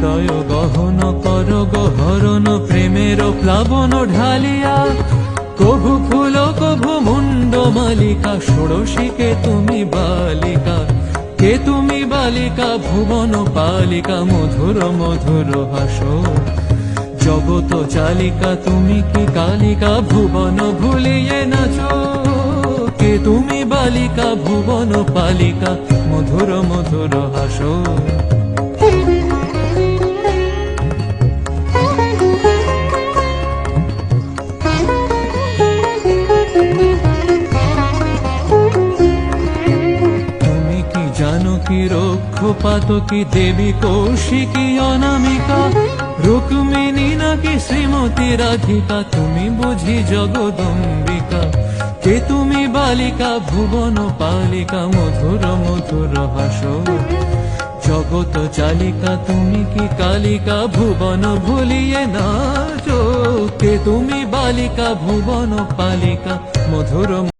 হৃদয় গহন কর গহরণ, প্রেমের প্লাবন ঢালিয়া। কভু ফুল কভু মুন্ড মালিকা ষোড়শীকে তুমি বালিকা? কে তুমি বালিকা, ভুবন বালিকা মধুর মধুর হাসো জগত চালিকা, তুমি কি কালিকা, ভুবন ভুলিয়ে নাচো। কে তুমি বালিকা, ভুবন পালিকা, মধুর মধুর হাসো জানো কি রক্ষপাত, কি দেবী কৌশিকী অনামিকা? রুক্মিণী নাকি শ্রীমতী রাধিকা? তুমি বুঝি জগদম্বিকা। কে তুমি বালিকা, ভুবন পালিকা, মধুর মধুর হাসো? জগত চালিকা, তুমি কি কালিকা? ভুবন ভুলিয়ে নাচো। কে তুমি বালিকা, ভুবন পালিকা, মধুর